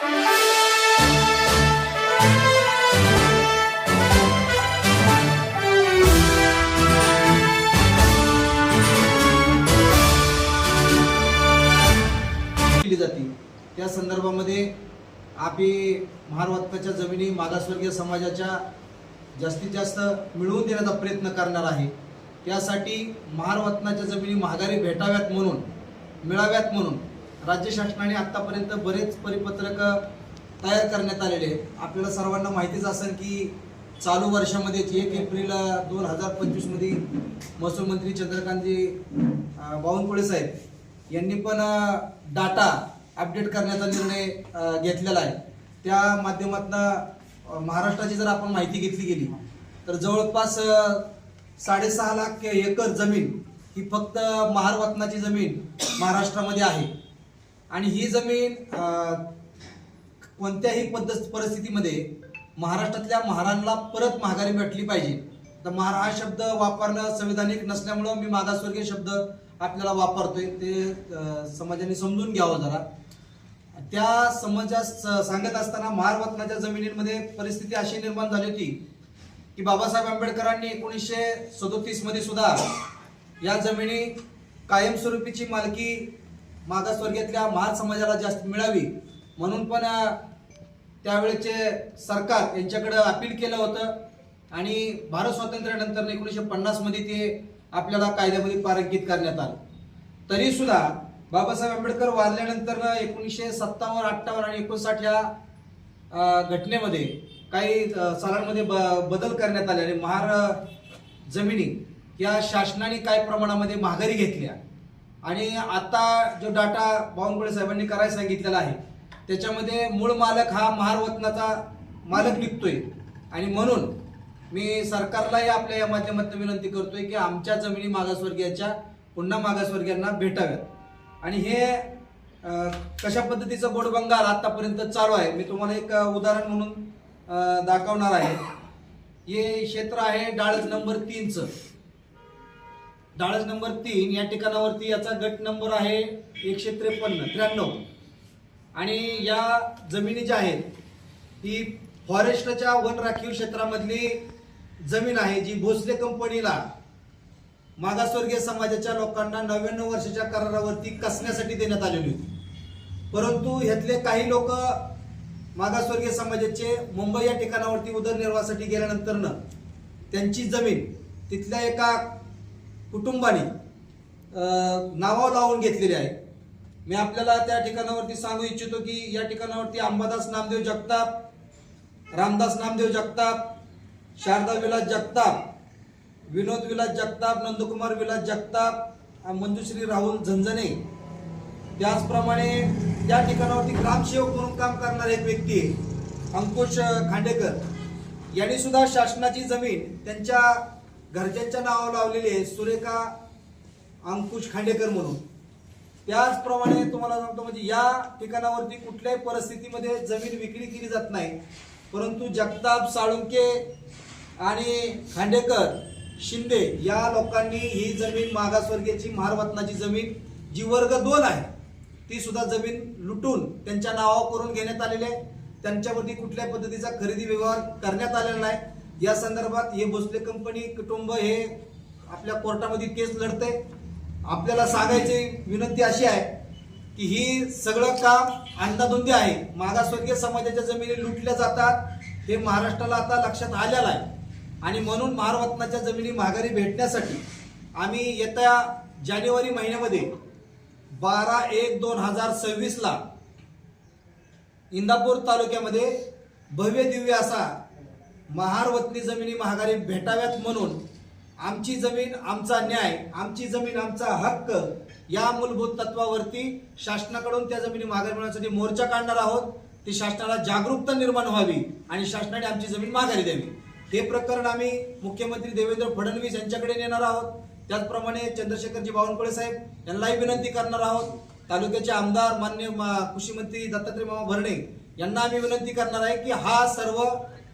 केली जाते. त्या संदर्भामध्ये आपली महारवत्ताच्या जमिनी मागासवर्गीय समाजाच्या जास्तीत जास्त मिळवून देण्याचा प्रयत्न करणार आहे. त्यासाठी महारवत्नाच्या जमिनी महागारी भेटाव्यात म्हणून मिळाव्यात म्हणून राज्य शासनाने आतापर्यंत बरेच परिपत्रक तयार करण्यात आलेले आहेत. आपल्याला सर्वांना माहितीच असेल की चालू वर्षामध्येच एक एप्रिल दोन हजार पंचवीसमध्ये महसूल मंत्री चंद्रकांतजी बावनकुळे साहेब यांनी पण डाटा अपडेट करण्याचा निर्णय घेतलेला आहे. त्या माध्यमातून महाराष्ट्राची जर आपण माहिती घेतली गेली तर जवळपास साडेसहा लाख एकर जमीन ही फक्त महारवतनाची जमीन महाराष्ट्रामध्ये आहे. आणि ही जमीन कोणत्याही पद्धत परिस्थितीमध्ये महाराष्ट्रातल्या महारांना परत महागारी भेटली पाहिजे. तर महार हा शब्द वापरणं संविधानिक नसल्यामुळं मी मागासवर्गीय शब्द आपल्याला वापरतोय. ते समाजाने समजून घ्यावं जरा. त्या समाजास सांगत असताना महारवतनाच्या जमिनींमध्ये परिस्थिती अशी निर्माण झाली होती की बाबासाहेब आंबेडकरांनी एकोणीसशे सदोतीसमध्ये सुद्धा या जमिनी कायमस्वरूपीची मालकी मागासवर्गीयातल्या महार समाजाला जास्त मिळावी. म्हणून पण त्यावेळेचे सरकार यांच्याकडं अपील केलं होतं. आणि भारत स्वातंत्र्यानंतर एकोणीसशे पन्नासमध्ये ते आपल्याला कायद्यामध्ये पारंकित करण्यात आलं. तरीसुद्धा बाबासाहेब आंबेडकर वारल्यानंतर एकोणीसशे सत्तावन्न अठ्ठावन्न आणि एकोणसाठ या घटनेमध्ये काही सालांमध्ये ब- बदल करण्यात आले आणि महार जमिनी या शासनाने काही प्रमाणामध्ये महागारी घेतल्या. आणि आता जो डाटा बावनकुळे साहेबांनी करायला सांगितलेला आहे त्याच्यामध्ये मूळ मालक हा महारवतनाचा मालक निघतोय. आणि म्हणून मी सरकारलाही आपल्या या माध्यमातून विनंती करतोय की आमच्या जमिनी मागासवर्गीयाच्या पुन्हा मागासवर्गीयांना भेटाव्यात. आणि हे कशा पद्धतीचं गोडबंगाल आतापर्यंत चालू आहे मी तुम्हाला एक उदाहरण म्हणून दाखवणार आहे. हे क्षेत्र आहे डाळज नंबर तीनचं. डाळज नंबर तीन या ठिकाणावरती याचा गट नंबर आहे एकशे त्रेपन्न त्र्याण्णव. आणि या जमिनी ज्या आहेत ही फॉरेस्टच्या वन राखीव क्षेत्रामधली जमीन आहे जी भोसले कंपनीला मागासवर्गीय समाजाच्या लोकांना नव्याण्णव वर्षाच्या करारावरती कसण्यासाठी देण्यात आलेली होती. परंतु ह्यातले काही लोक मागासवर्गीय समाजाचे मुंबई या ठिकाणावरती उदरनिर्वाहासाठी गेल्यानंतरनं त्यांची जमीन तिथल्या एका कुटुंबाने अं, नावावर लावून घेतलेली आहे मी आपल्याला त्या ठिकाणावरती सांगू इच्छितो की या ठिकाणावरती अंबादास नामदेव जगताप रामदास नामदेव जगताप शारदा विलास जगताप विनोद विलास जगताप नंदकुमार विलास जगताप मंजुश्री राहुल झंझने त्याचप्रमाणे त्या ठिकाणावरती ग्रामसेवक म्हणून काम करणारा एक व्यक्ती आहे अंकुश खांडेकर. यांनी सुद्धा शासनाची जमीन त्यांच्या घरच्यांच्या नावावर लावलेले सुरेखा अंकुश खांडेकर म्हणून. त्याचप्रमाणे तुम्हाला सांगतो म्हणजे या ठिकाणावरती कुठल्याही परिस्थितीमध्ये जमीन विक्री केली जात नाही. परंतु जगताप साळुंके आणि खांडेकर शिंदे या लोकांनी ही जमीन मागासवर्गीयची महारवतनाची जमीन जी वर्ग दोन आहे ती सुद्धा जमीन लुटून त्यांच्या नावावर करून घेण्यात आलेली आहे. त्यांच्यावरती कुठल्याही पद्धतीचा खरेदी व्यवहार करण्यात आलेला नाही. या संदर्भात हे भोसले कंपनी कुटुंब हे आपल्या कोर्टामध्ये केस लढते आपल्याला सांगायची विनंती अशी आहे की ही सगळं काम अंधाधुंदी आहे. मागासवर्गीय समाजाच्या जमिनी लुटल्या जातात. हे महाराष्ट्राला आता लक्षात आलेलं आहे. आणि म्हणून महारत्नाच्या जमिनी माघारी भेटण्यासाठी आम्ही येत्या जानेवारी महिन्यामध्ये बारा एक दोन हजार सव्वीसला इंदापूर तालुक्यामध्ये भव्य दिव्य असा महारवतनी जमिनी महागारी भेटाव्यात म्हणून आमची जमीन आमचा न्याय आमची जमीन आमचा हक्क या मूलभूत तत्वावरती शासनाकडून त्या जमिनी माघारी मिळवण्यासाठी मोर्चा काढणार आहोत. ती शासनाला जागरूकता निर्माण व्हावी आणि शासनाने आमची जमीन माघारी द्यावी. हे प्रकरण आम्ही मुख्यमंत्री देवेंद्र फडणवीस यांच्याकडे नेणार आहोत. त्याचप्रमाणे चंद्रशेखरजी बावनकुळे साहेब यांनाही विनंती करणार आहोत. तालुक्याचे आमदार मान्य मा- कृषी मंत्री दत्तात्रय मामा भरणे यांना आम्ही विनंती करणार आहे की हा सर्व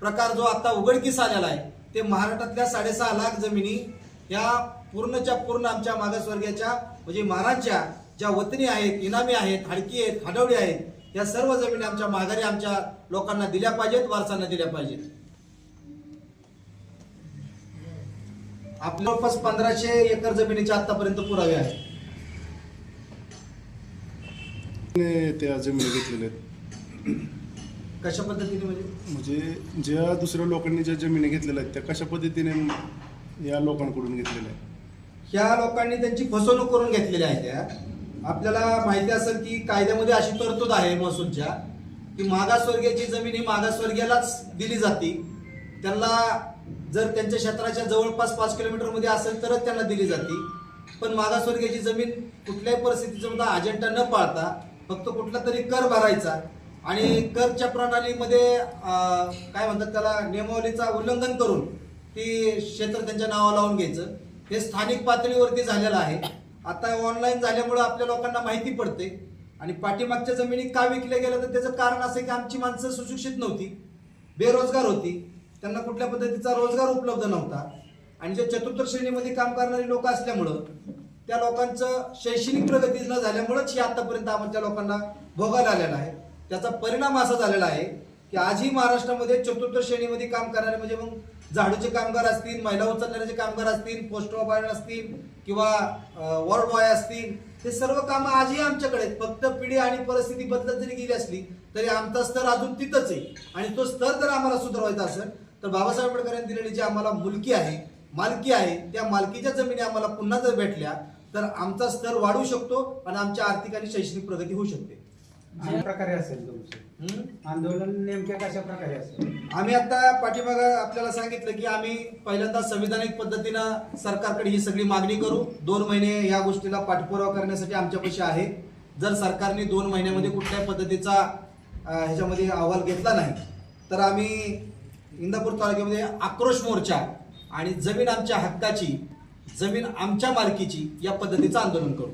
प्रकार जो आता उघडकीस आलेला आहे ते महाराष्ट्रातल्या साडेसहा लाख जमिनी या पूर्णच्या पूर्ण आमच्या मागासवर्गीयाच्या म्हणजे महाराजच्या ज्या वतनी आहेत इनामी आहेत हाडकी आहेत हाडवडी आहेत या सर्व जमिनी आमच्या माघारी आमच्या लोकांना दिल्या पाहिजेत वारसांना दिल्या पाहिजेत. आपल्या जवळपास पंधराशे एकर जमिनीचे आतापर्यंत पुरावे आहेत. त्या जमिनी घेतलेल्या आहेत. कशा पद्धतीने म्हणजे? म्हणजे ज्या दुसऱ्या लोकांनी ज्या जमिनी घेतलेल्या आहेत त्या कशा पद्धतीने या लोकांकडून घेतलेल्या आहेत? ह्या लोकांनी त्यांची फसवणूक करून घेतलेल्या आहेत त्या. आपल्याला माहिती असेल की कायद्यामध्ये अशी तरतूद आहे महसूलच्या की मागासवर्गीयाची जमीन ही मागासवर्गीयालाच दिली जाते. त्यांना जर त्यांच्या क्षेत्राच्या जवळपास पाच किलोमीटरमध्ये असेल तरच त्यांना दिली जाते. पण मागासवर्गीयाची जमीन कुठल्याही परिस्थितीचा अजेंडा न पाळता फक्त कुठला तरी कर भरायचा. आणि करच्या प्रणालीमध्ये काय म्हणतात त्याला नियमावलीचा उल्लंघन करून ती क्षेत्र त्यांच्या नावा लावून घ्यायचं. हे स्थानिक पातळीवरती झालेलं आहे. आता ऑनलाईन झाल्यामुळं आपल्या लोकांना माहिती पडते. आणि पाठीमागच्या जमिनी का विकल्या गेल्या तर त्याचं कारण असं की आमची माणसं सुशिक्षित नव्हती. बेरोजगार होती. त्यांना कुठल्या पद्धतीचा रोजगार उपलब्ध नव्हता. आणि जे चतुर्थ श्रेणीमध्ये काम करणारी लोक असल्यामुळं त्या लोकांचं शैक्षणिक प्रगती न झाल्यामुळंच ही आतापर्यंत आमच्या लोकांना भोगायला आलेला आहे. त्याचा परिणाम असा झालेला आहे की आजही महाराष्ट्रामध्ये चतुर्थ श्रेणीमध्ये काम करणारे म्हणजे मग झाडूचे कामगार असतील महिला उचलणाऱ्याचे कामगार असतील पोस्ट बॉय असतील किंवा वॉर्ड बॉय असतील हे सर्व कामं आजही आमच्याकडे आहेत. फक्त पिढी आणि परिस्थिती बदलत जरी गेली असली तरी आमचा स्तर अजून तिथंच आहे. आणि तो स्तर जर आम्हाला सुधारवायचा असेल तर बाबासाहेब आंबेडकरांनी दिलेली जी आम्हाला मुलकी आहे मालकी आहे त्या मालकीच्या जमिनी आम्हाला पुन्हा जर भेटल्या तर आमचा स्तर वाढू शकतो आणि आमच्या आर्थिक आणि शैक्षणिक प्रगती होऊ शकते. कशा प्रकारे असेल तुमचं? आंदोलन नेमक्या कशा प्रकारे असेल? आम्ही आता पाठीमाग आपल्याला सांगितलं की आम्ही पहिल्यांदा संविधानिक पद्धतीनं सरकारकडे ही सगळी मागणी करू. दोन महिने या गोष्टीला पाठपुरावा करण्यासाठी आमच्यापाशी आहे. जर सरकारने दोन महिन्यामध्ये कुठल्याही पद्धतीचा अं, ह्याच्यामध्ये अहवाल घेतला नाही तर आम्ही इंदापूर तालुक्यामध्ये आक्रोश मोर्चा आणि जमीन आमच्या हक्काची जमीन आमच्या मालकीची या पद्धतीचं आंदोलन करू.